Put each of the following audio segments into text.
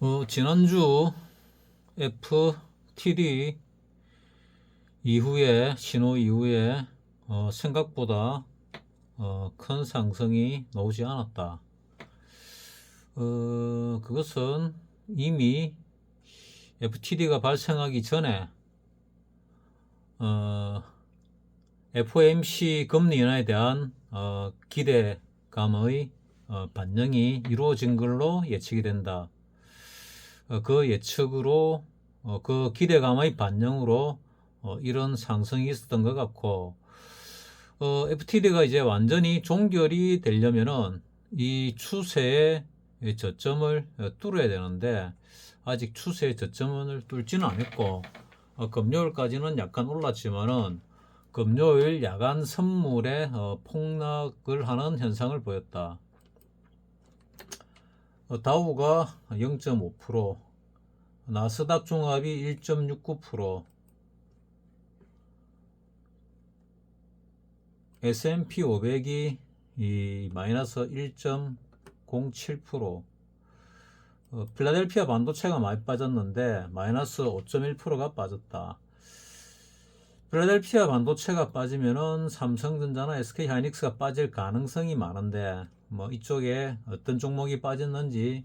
어, 지난주 FTD 이후에 신호 이후에 어, 생각보다 어, 큰 상승이 나오지 않았다. 어, 그것은 이미 FTD가 발생하기 전에 어, FOMC 금리 인하에 대한 어, 기대감의 어, 반영이 이루어진 걸로 예측이 된다. 어, 그 예측으로 어, 그 기대감의 반영으로 어, 이런 상승이 있었던 것 같고 어, FTD가 이제 완전히 종결이 되려면은 이 추세의 이 저점을 어, 뚫어야 되는데 아직 추세의 저점을 뚫지는 않았고 어, 금요일까지는 약간 올랐지만은 금요일 야간 선물에 어, 폭락을 하는 현상을 보였다. 어, 다우가 0.5%, 나스닥 종합이 1.69%, S&P 500이 이 마이너스 1.07%, 어, 필라델피아 반도체가 많이 빠졌는데 마이너스 5.1%가 빠졌다. 필라델피아 반도체가 빠지면은 삼성전자나 SK 하이닉스가 빠질 가능성이 많은데 뭐 이쪽에 어떤 종목이 빠졌는지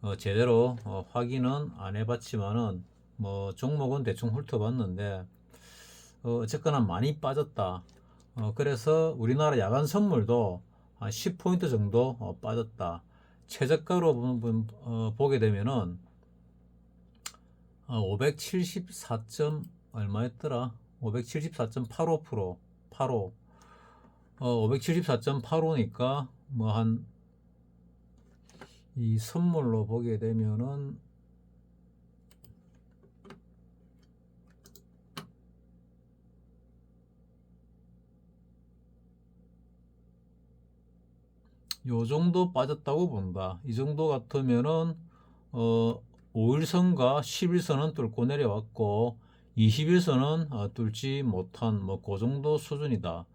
어, 제대로 어, 확인은 안 해봤지만은 뭐 종목은 대충 훑어봤는데 어, 어쨌거나 많이 빠졌다. 어, 그래서 우리나라 야간 선물도 한 10포인트 정도 어, 빠졌다. 최저가로 어, 보게 되면은 어, 574. 점 얼마였더라? 574.85% 85 어, 574.85니까 뭐 한 이 선물로 보게 되면은 요 정도 빠졌다고 본다. 이 정도 같으면은 어 5일선과 10일선은 뚫고 내려왔고 20일선은 어, 뚫지 못한 뭐 그 정도 수준이다.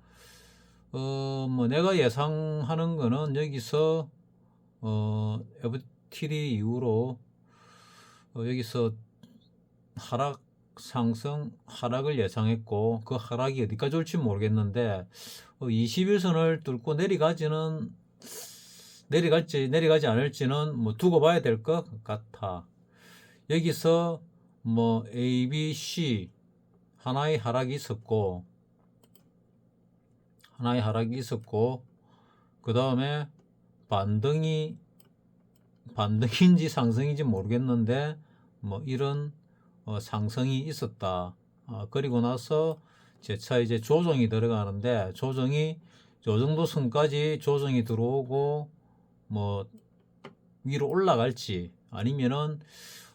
어 뭐 내가 예상하는 거는 여기서 어 FTD 이후로 어, 여기서 하락 상승 하락을 예상했고 그 하락이 어디까지 올지 모르겠는데 어, 21선을 뚫고 내려가지는 내려갈지 내려가지 않을지는 뭐 두고 봐야 될 것 같아. 여기서 뭐 A, B, C 하나의 하락이 있었고 하나의 하락이 있었고 그 다음에 반등이 반등인지 상승인지 모르겠는데 뭐 이런 어, 상승이 있었다. 어, 그리고 나서 재차 이제 조정이 들어가는데 조정이 요 정도 선까지 조정이 들어오고 뭐 위로 올라갈지 아니면은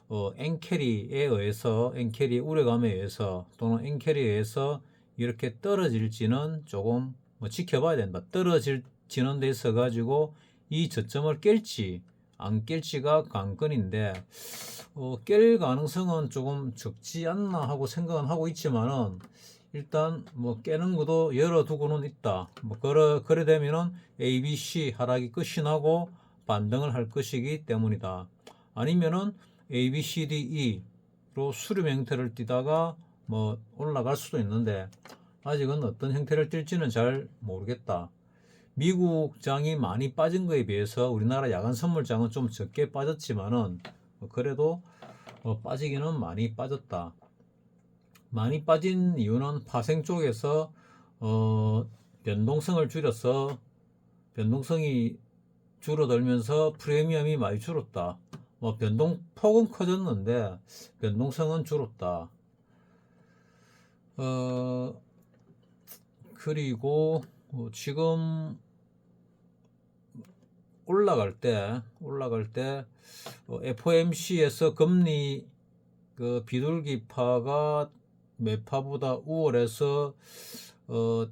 어, 엔캐리에 의해서 엔캐리의 우려감에 의해서 또는 엔캐리에 의해서 이렇게 떨어질지는 조금 뭐 지켜봐야 된다. 떨어질 지는 데 있어 가지고 이 저점을 깰지 안 깰지가 관건인데 어, 깰 가능성은 조금 적지 않나 하고 생각은 하고 있지만은 일단 뭐 깨는 것도 열어두고는 있다. 뭐 그래 그래 되면은 A, B, C 하락이 끝이 나고 반등을 할 것이기 때문이다. 아니면은 A, B, C, D, E로 수렴 형태를 띠다가 뭐 올라갈 수도 있는데 아직은 어떤 형태를 띨지는 잘 모르겠다. 미국 장이 많이 빠진 거에 비해서 우리나라 야간 선물장은 좀 적게 빠졌지만은 뭐 그래도 어, 빠지기는 많이 빠졌다. 많이 빠진 이유는 파생 쪽에서 어, 변동성을 줄여서 변동성이 줄어들면서 프리미엄이 많이 줄었다. 뭐 변동폭은 커졌는데 변동성은 줄었다. 어, 그리고 어, 지금 올라갈 때 올라갈 때 어, FOMC에서 금리 그 비둘기파가 매파보다 우월해서 어,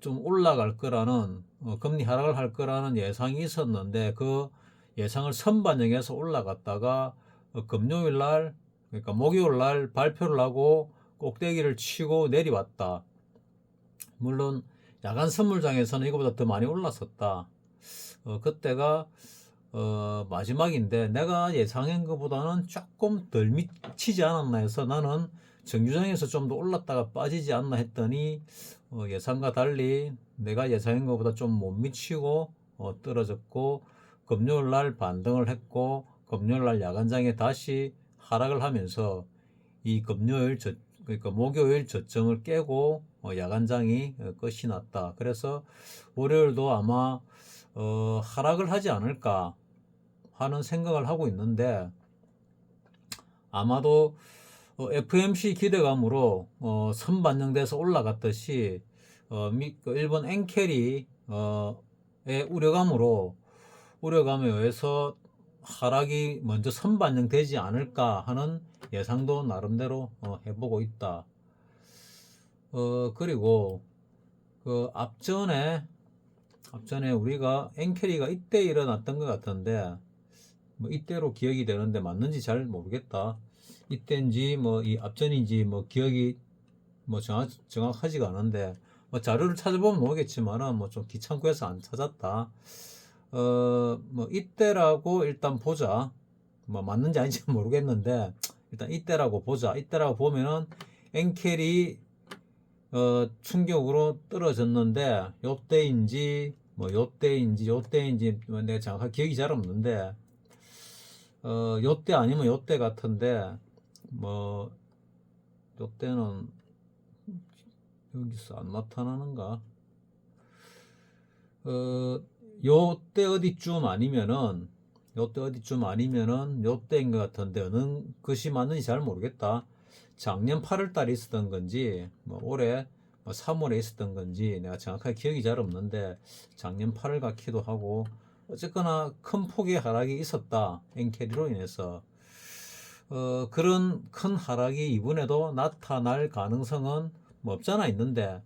좀 올라갈 거라는 어, 금리 하락을 할 거라는 예상이 있었는데 그 예상을 선반영해서 올라갔다가 어, 금요일 날 그러니까 목요일 날 발표를 하고 꼭대기를 치고 내려왔다. 물론 야간 선물장에서는 이거보다 더 많이 올랐었다. 어, 그때가 어, 마지막인데 내가 예상한 것보다는 조금 덜 미치지 않았나 해서 나는 정규장에서 좀 더 올랐다가 빠지지 않나 했더니 어, 예상과 달리 내가 예상한 것보다 좀 못 미치고 어, 떨어졌고 금요일 날 반등을 했고 금요일 날 야간장에 다시 하락을 하면서 이 금요일 저, 그러니까 목요일 저점을 깨고 어, 야간장이 어, 끝이 났다. 그래서 월요일도 아마 어, 하락을 하지 않을까 하는 생각을 하고 있는데 아마도 어, FMC 기대감으로 어, 선반영돼서 올라갔듯이 어, 미, 그 일본 엔켈이 어, 의 우려감으로 우려감에 의해서 하락이 먼저 선반영되지 않을까 하는 예상도 나름대로 어, 해보고 있다. 어, 그리고 그 앞전에 앞전에 우리가 엔캐리가 이때 일어났던 것 같은데 뭐 이때로 기억이 되는데 맞는지 잘 모르겠다. 이때인지 뭐 이 앞전인지 뭐 기억이 뭐 정확 정확하지가 않은데 뭐 자료를 찾아보면 나오겠지만은 뭐 좀 귀찮고 해서 안 찾았다. 어 뭐 이때라고 일단 보자. 뭐 맞는지 아닌지 모르겠는데 일단 이때라고 보자. 이때라고 보면은 엔켈이 어 충격으로 떨어졌는데 요때인지 뭐 요때인지 요때인지 뭐 내가 정확하게 기억이 잘 없는데 어 요때 아니면 요때 같은데 뭐 요때는 여기서 안 나타나는가? 어 요때 어디쯤 아니면은 요때 어디쯤 아니면은 요때인 것 같은데 어느 것이 맞는지 잘 모르겠다. 작년 8월 달에 있었던 건지 뭐 올해 뭐 3월에 있었던 건지 내가 정확하게 기억이 잘 없는데 작년 8월 같기도 하고 어쨌거나 큰 폭의 하락이 있었다. 엔캐리로 인해서. 어, 그런 큰 하락이 이번에도 나타날 가능성은 뭐 없잖아 있는데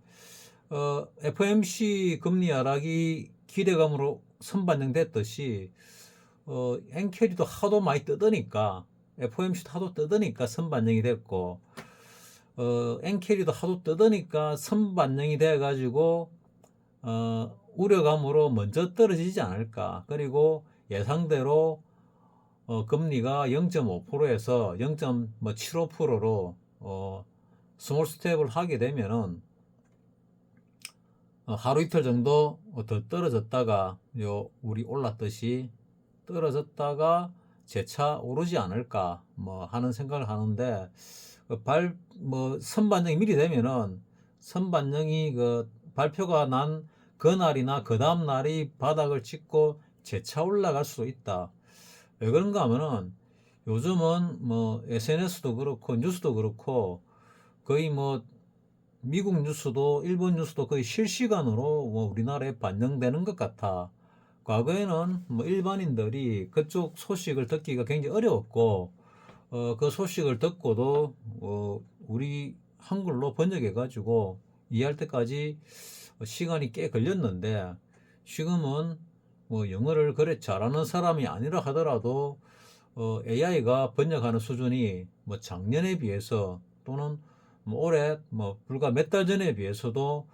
어, FMC 금리 하락이 기대감으로 선반영됐듯이 어, 엔캐리도 하도 많이 뜯으니까 FOMC도 하도 뜯으니까 선반영이 됐고 어, 엔캐리도 하도 뜯으니까 선반영이 돼 가지고 어, 우려감으로 먼저 떨어지지 않을까. 그리고 예상대로 어, 금리가 0.5%에서 0.75%로 어, 스몰 스텝을 하게 되면은 어, 하루 이틀 정도 더 떨어졌다가 요 우리 올랐듯이 떨어졌다가 재차 오르지 않을까 뭐 하는 생각을 하는데 그발뭐 선반영이 미리 되면은 선반영이 그 발표가 난 그날이나 그 다음 날이 바닥을 찍고 재차 올라갈 수도 있다. 왜 그런가 하면은 요즘은 뭐 SNS도 그렇고 뉴스도 그렇고 거의 뭐 미국 뉴스도 일본 뉴스도 거의 실시간으로 뭐 우리나라에 반영되는 것 같아. 과거에는 뭐 일반인들이 그쪽 소식을 듣기가 굉장히 어려웠고 어, 그 소식을 듣고도 어, 우리 한글로 번역해 가지고 이해할 때까지 시간이 꽤 걸렸는데 지금은 뭐 영어를 그래 잘하는 사람이 아니라 하더라도 어, AI가 번역하는 수준이 뭐 작년에 비해서 또는 뭐 올해 뭐 불과 몇 달 전에 비해서도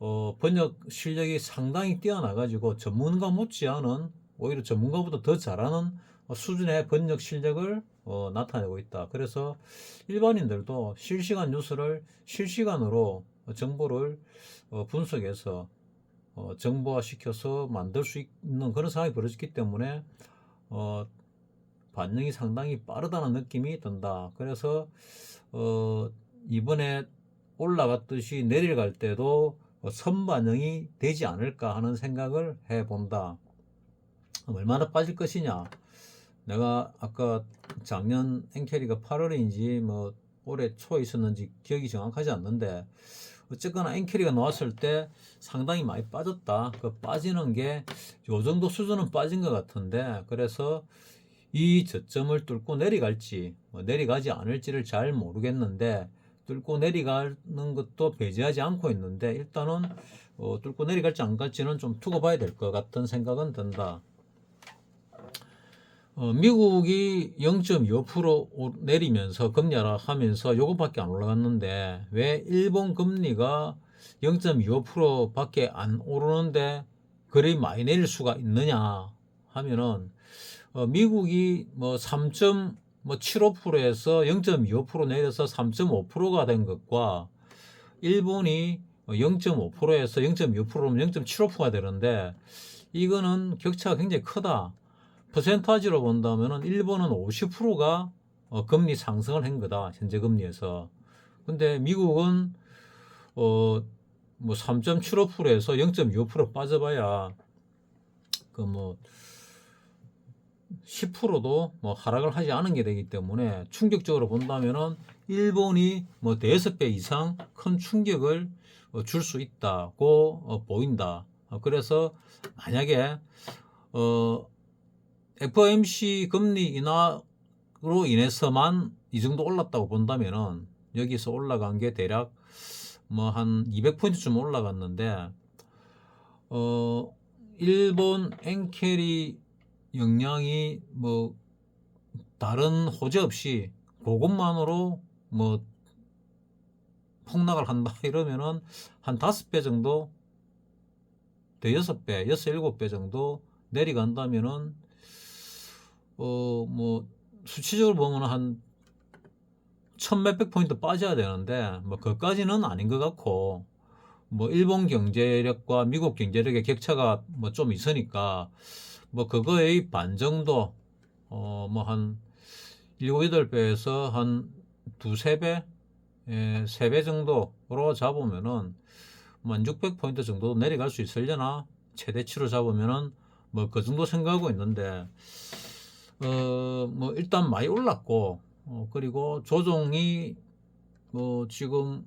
어, 번역 실력이 상당히 뛰어나가지고 전문가 못지않은 오히려 전문가보다 더 잘하는 수준의 번역 실력을 어, 나타내고 있다. 그래서 일반인들도 실시간 뉴스를 실시간으로 정보를 어, 분석해서 어, 정보화 시켜서 만들 수 있는 그런 상황이 벌어졌기 때문에 어, 반응이 상당히 빠르다는 느낌이 든다. 그래서 어, 이번에 올라갔듯이 내려갈 때도 어, 선반영이 되지 않을까 하는 생각을 해본다. 얼마나 빠질 것이냐? 내가 아까 작년 엔캐리가 8월인지 뭐 올해 초에 있었는지 기억이 정확하지 않는데 어쨌거나 엔캐리가 나왔을 때 상당히 많이 빠졌다. 그 빠지는 게 요 정도 수준은 빠진 것 같은데 그래서 이 저점을 뚫고 내려갈지 뭐 내려가지 않을지를 잘 모르겠는데 뚫고 내려가는 것도 배제하지 않고 있는데 일단은 어, 뚫고 내려갈지 안 갈지는 좀 두고 봐야 될 것 같은 생각은 든다. 어, 미국이 0.25% 내리면서 금리 하락하면서 요것밖에 안 올라갔는데 왜 일본 금리가 0.25%밖에 안 오르는데 그리 많이 내릴 수가 있느냐 하면은 어, 미국이 뭐 3.75%에서 0.25% 내려서 3.5%가 된 것과 일본이 0.5%에서 0.2%면 0.75%가 되는데 이거는 격차가 굉장히 크다. 퍼센타지로 본다면은 일본은 50%가 어, 금리 상승을 한 거다. 현재 금리에서. 근데 미국은 어, 뭐 3.75%에서 0.25% 빠져봐야 그뭐 10%도 뭐 하락을 하지 않은 게 되기 때문에 충격적으로 본다면은 일본이 뭐 대여섯 배 이상 큰 충격을 줄 수 있다고 어, 보인다. 어, 그래서 만약에 어, FOMC 금리 인하로 인해서만 이 정도 올랐다고 본다면은 여기서 올라간 게 대략 뭐 한 200포인트쯤 올라갔는데 어 일본 엔캐리 영향이 뭐 다른 호재 없이 그것만으로 뭐 폭락을 한다 이러면은 한 다섯 배 정도 대여섯 배, 여섯 일곱 배 정도 내려간다면은 어 뭐 수치적으로 보면 한 천 몇백 포인트 빠져야 되는데 뭐 그까지는 아닌 것 같고 뭐 일본 경제력과 미국 경제력의 격차가 뭐 좀 있으니까 뭐 그거의 반 정도 어 뭐 한 일곱 여덟 배에서 한 두세 배, 예, 세배 정도로 잡으면은 만 600포인트 정도 내려갈 수 있으려나? 최대치로 잡으면은 뭐 그 정도 생각하고 있는데 어 뭐 일단 많이 올랐고 어 그리고 조정이 뭐 지금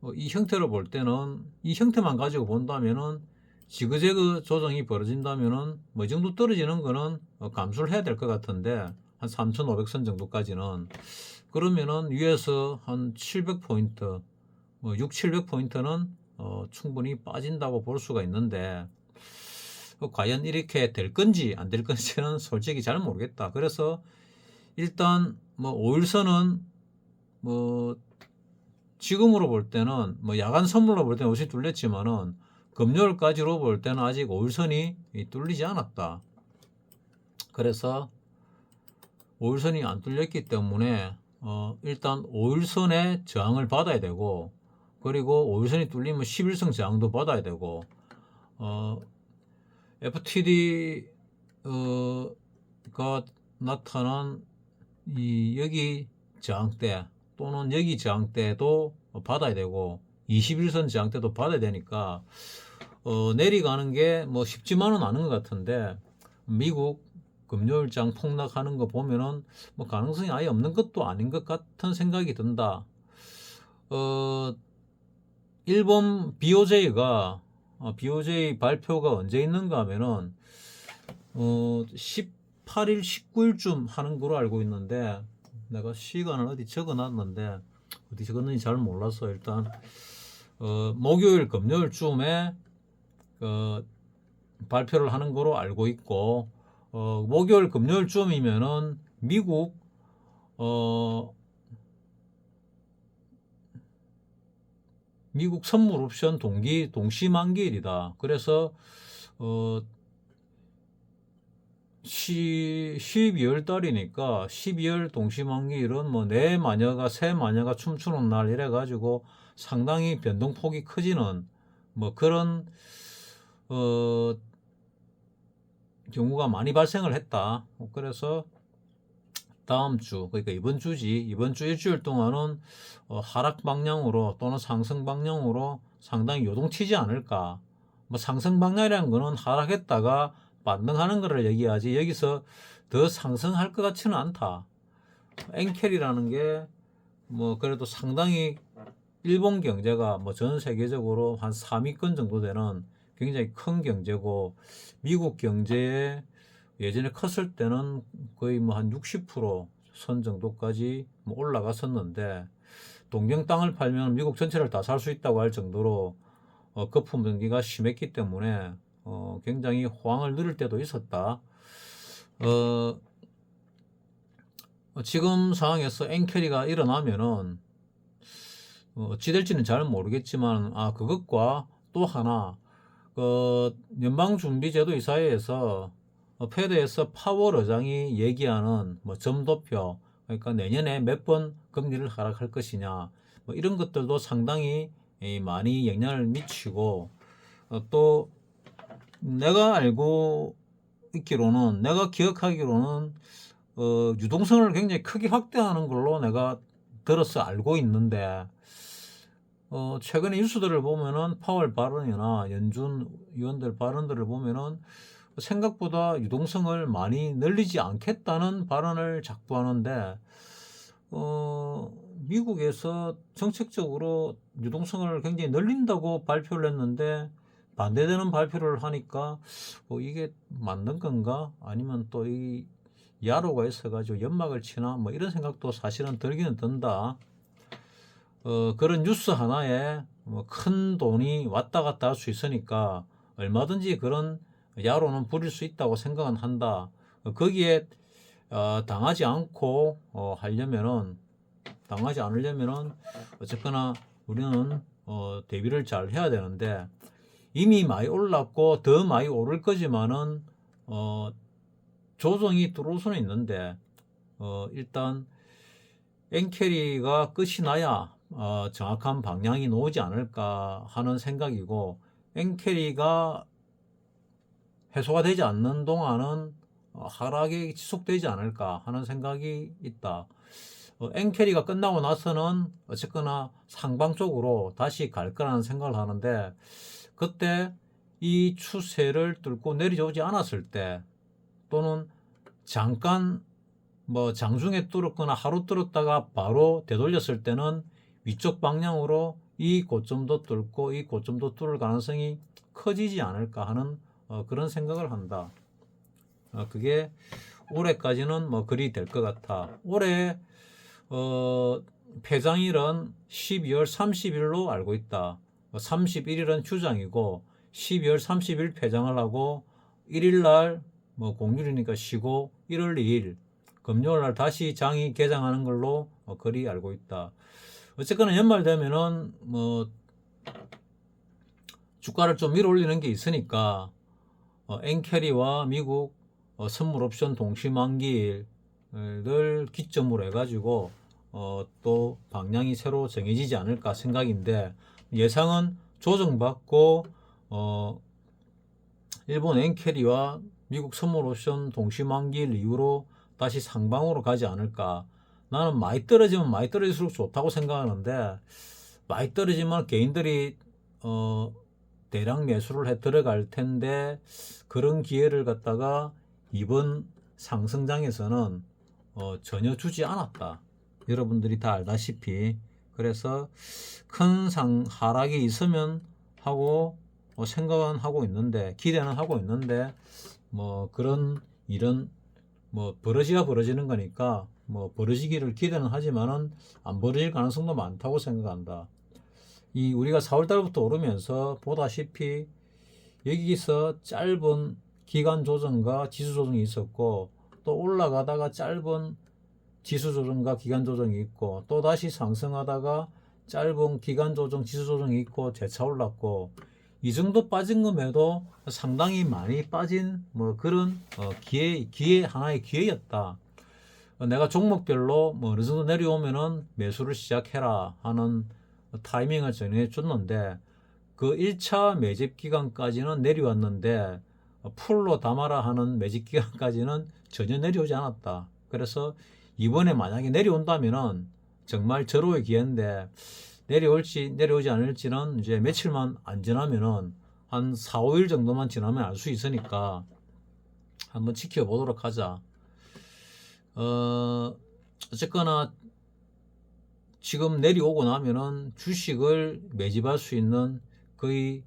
어, 이 형태로 볼 때는 이 형태만 가지고 본다면은 지그재그 조정이 벌어진다면은 뭐 이 정도 떨어지는 거는 어, 감수를 해야 될 것 같은데 한 3,500선 정도까지는 그러면은 위에서 한 700포인트 뭐 6, 700포인트는 어, 충분히 빠진다고 볼 수가 있는데 어, 과연 이렇게 될 건지 안 될 건지는 솔직히 잘 모르겠다. 그래서 일단 뭐 5일선은 뭐 지금으로 볼 때는 뭐 야간 선물로 볼 때는 옷이 뚫렸지만은 금요일까지로 볼 때는 아직 5일선이 뚫리지 않았다. 그래서 5일선이 안 뚫렸기 때문에 어 일단 5일선의 저항을 받아야 되고 그리고 5일선이 뚫리면 11선 저항도 받아야 되고 어 FTD 어 가 나타난 이 여기 저항대 또는 여기 저항대도 받아야 되고 21선 저항대도 받아야 되니까 어, 내려가는 게 뭐 쉽지만은 않은 것 같은데 미국 금요일장 폭락하는 거 보면은 뭐 가능성이 아예 없는 것도 아닌 것 같은 생각이 든다. 어, 일본 BOJ가 어, BOJ 발표가 언제 있는가 하면은 어, 18일, 19일쯤 하는 거로 알고 있는데 내가 시간을 어디 적어놨는데 어디 적었는지 잘 몰라서 일단 어, 목요일, 금요일쯤에 어, 발표를 하는 거로 알고 있고 어, 목요일, 금요일쯤이면은 미국 어, 미국 선물 옵션 동기 동시 만기일이다. 그래서 어, 12월 달이니까 12월 동시 만기일은 뭐 내 마녀가 새 마녀가 춤추는 날 이래 가지고 상당히 변동폭이 커지는 뭐 그런 어 경우가 많이 발생을 했다. 그래서 다음 주 그러니까 이번 주지 이번 주 일주일 동안은 어, 하락 방향으로 또는 상승 방향으로 상당히 요동치지 않을까. 뭐 상승 방향이라는 거는 하락했다가 반등하는 거를 얘기하지 여기서 더 상승할 것 같지는 않다. 엔켈이라는 게 뭐 그래도 상당히 일본 경제가 뭐 전 세계적으로 한 3위권 정도 되는 굉장히 큰 경제고 미국 경제에 예전에 컸을 때는 거의 뭐 한 60%선 정도까지 뭐 올라갔었는데 동경 땅을 팔면 미국 전체를 다 살 수 있다고 할 정도로 어, 거품 경기가 심했기 때문에 어, 굉장히 호황을 누릴 때도 있었다. 어, 지금 상황에서 엔캐리가 일어나면은 어, 어찌 될지는 잘 모르겠지만 아 그것과 또 하나 그 연방준비제도 이사회에서 어, 패드에서 파월 의장이 얘기하는 뭐 점도표 그러니까 내년에 몇 번 금리를 하락할 것이냐 뭐 이런 것들도 상당히 이, 많이 영향을 미치고 어, 또 내가 알고 있기로는 내가 기억하기로는 어, 유동성을 굉장히 크게 확대하는 걸로 내가 들어서 알고 있는데 어, 최근에 뉴스들을 보면은 파월 발언이나 연준 위원들 발언들을 보면은 생각보다 유동성을 많이 늘리지 않겠다는 발언을 자꾸 하는데 어, 미국에서 정책적으로 유동성을 굉장히 늘린다고 발표를 했는데 반대되는 발표를 하니까 어, 이게 맞는 건가? 아니면 또 이 야로가 있어가지고 연막을 치나? 뭐 이런 생각도 사실은 들기는 든다. 어, 그런 뉴스 하나에 뭐 큰 돈이 왔다 갔다 할 수 있으니까 얼마든지 그런 야로는 부릴 수 있다고 생각은 한다. 어, 거기에 어, 당하지 않고 어, 하려면은 당하지 않으려면은 어쨌거나 우리는 어, 대비를 잘 해야 되는데 이미 많이 올랐고 더 많이 오를 거지만은 어, 조정이 들어올 수는 있는데 어, 일단 엔캐리가 끝이 나야 어, 정확한 방향이 나오지 않을까 하는 생각이고 엔캐리가 해소가 되지 않는 동안은 어, 하락이 지속되지 않을까 하는 생각이 있다. 어, 엔캐리가 끝나고 나서는 어쨌거나 상방 쪽으로 다시 갈 거라는 생각을 하는데 그때 이 추세를 뚫고 내려오지 않았을 때 또는 잠깐 뭐 장중에 뚫었거나 하루 뚫었다가 바로 되돌렸을 때는 위쪽 방향으로 이 고점도 뚫고 이 고점도 뚫을 가능성이 커지지 않을까 하는 어, 그런 생각을 한다. 어, 그게 올해까지는 뭐 그리 될 것 같아. 올해 어, 폐장일은 12월 30일로 알고 있다. 31일은 휴장이고 12월 30일 폐장을 하고 1일 날 뭐 공휴일이니까 쉬고 1월 2일 금요일 날 다시 장이 개장하는 걸로 어, 그리 알고 있다. 어쨌거나 연말 되면은 뭐 주가를 좀 밀어 올리는 게 있으니까 어, 엔캐리와 미국 어, 선물 옵션 동시 만기를 기점으로 해가지고 어, 또 방향이 새로 정해지지 않을까 생각인데 예상은 조정받고 어, 일본 엔캐리와 미국 선물 옵션 동시 만기일 이후로 다시 상방으로 가지 않을까. 나는 많이 떨어지면 많이 떨어질수록 좋다고 생각하는데 많이 떨어지면 개인들이 어, 대량 매수를 해 들어갈 텐데 그런 기회를 갖다가 이번 상승장에서는 어, 전혀 주지 않았다. 여러분들이 다 알다시피 그래서 큰 상 하락이 있으면 하고 어, 생각은 하고 있는데 기대는 하고 있는데 뭐 그런 일은 뭐 벌어지가 벌어지는 거니까 뭐 벌어지기를 기대는 하지만은 안 벌어질 가능성도 많다고 생각한다. 이 우리가 4월 달부터 오르면서 보다시피 여기서 짧은 기간 조정과 지수 조정이 있었고 또 올라가다가 짧은 지수 조정과 기간 조정이 있고 또 다시 상승하다가 짧은 기간 조정, 지수 조정이 있고 재차 올랐고 이 정도 빠진 것에도 상당히 많이 빠진 뭐 그런 어 기회 기회 하나의 기회였다. 어 내가 종목별로 뭐 어느 정도 내려오면은 매수를 시작해라 하는 타이밍을 정해 줬는데 그 1차 매집 기간까지는 내려왔는데 풀로 담아라 하는 매집 기간까지는 전혀 내려오지 않았다. 그래서 이번에 만약에 내려온다면은 정말 절호의 기회인데 내려올지 내려오지 않을지는 이제 며칠만 안 지나면은 한 4, 5일 정도만 지나면 알 수 있으니까 한번 지켜보도록 하자. 어, 어쨌거나 지금 내려오고 나면은 주식을 매집할 수 있는 거의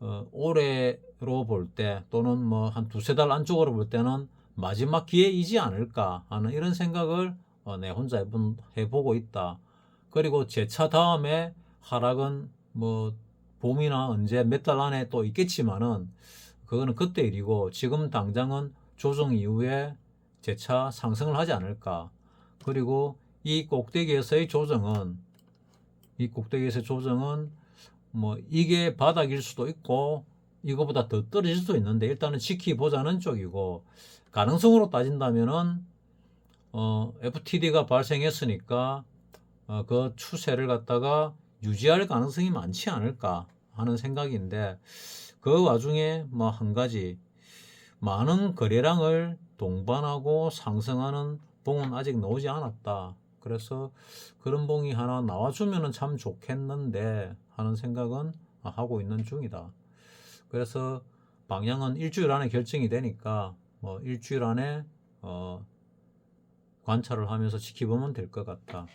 어, 올해로 볼 때 또는 뭐 한 두세 달 안쪽으로 볼 때는 마지막 기회이지 않을까 하는 이런 생각을 어, 내 혼자 해보고 있다. 그리고 제 차 다음에 하락은 뭐 봄이나 언제 몇 달 안에 또 있겠지만은 그거는 그때 일이고 지금 당장은 조정 이후에 재차 상승을 하지 않을까. 그리고 이 꼭대기에서의 조정은 이 꼭대기에서의 조정은 뭐 이게 바닥일 수도 있고 이거보다 더 떨어질 수도 있는데 일단은 지키보자는 쪽이고 가능성으로 따진다면은 어, FTD가 발생했으니까 어, 그 추세를 갖다가 유지할 가능성이 많지 않을까 하는 생각인데 그 와중에 뭐 한 가지 많은 거래량을 동반하고 상승하는 봉은 아직 나오지 않았다. 그래서 그런 봉이 하나 나와주면은 참 좋겠는데 하는 생각은 하고 있는 중이다. 그래서 방향은 일주일 안에 결정이 되니까 뭐 일주일 안에 어 관찰을 하면서 지켜보면 될 것 같다.